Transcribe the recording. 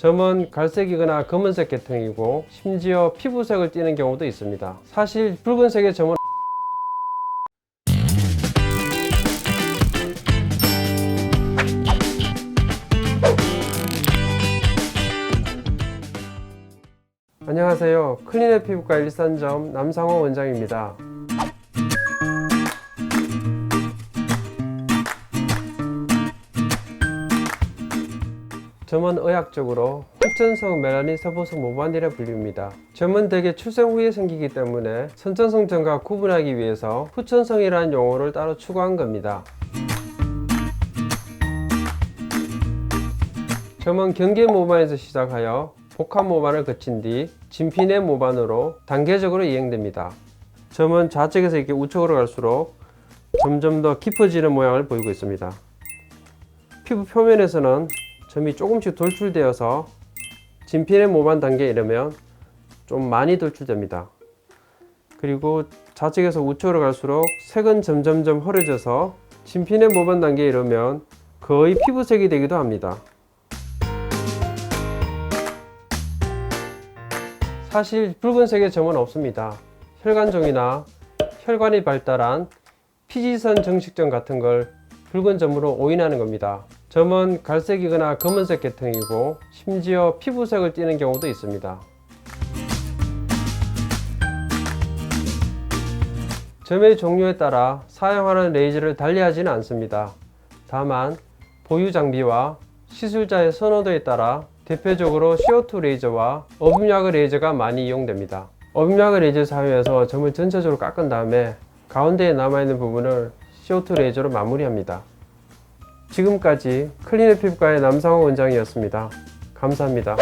점은 갈색이거나 검은색 계통이고 심지어 피부색을 띠는 경우도 있습니다. 사실 붉은색의 점은 안녕하세요. 클리넷 피부과 일산점 남상호 원장입니다. 점은 의학적으로 후천성 멜라닌 세포성 모반이라 불립니다. 점은 대개 출생 후에 생기기 때문에 선천성 점과 구분하기 위해서 후천성이라는 용어를 따로 추가한 겁니다. 점은 경계 모반에서 시작하여 복합 모반을 거친 뒤 진피내 모반으로 단계적으로 이행됩니다. 점은 좌측에서 이렇게 우측으로 갈수록 점점 더 깊어지는 모양을 보이고 있습니다. 피부 표면에서는 점이 조금씩 돌출되어서 진피내 모반 단계에 이르면 좀 많이 돌출됩니다. 그리고 좌측에서 우측으로 갈수록 색은 점점점 흐려져서 진피내 모반 단계에 이르면 거의 피부색이 되기도 합니다. 사실 붉은색의 점은 없습니다. 혈관종이나 혈관이 발달한 피지선 정식점 같은 걸 붉은 점으로 오인하는 겁니다. 점은 갈색이거나 검은색 계통이고 심지어 피부색을 띠는 경우도 있습니다. 점의 종류에 따라 사용하는 레이저를 달리하지는 않습니다. 다만 보유 장비와 시술자의 선호도에 따라 대표적으로 CO2 레이저와 어분야그 레이저가 많이 이용됩니다. 어분야그 레이저 사용해서 점을 전체적으로 깎은 다음에 가운데에 남아있는 부분을 CO2 레이저로 마무리합니다. 지금까지 클리넷 피부과의 남상호 원장이었습니다. 감사합니다.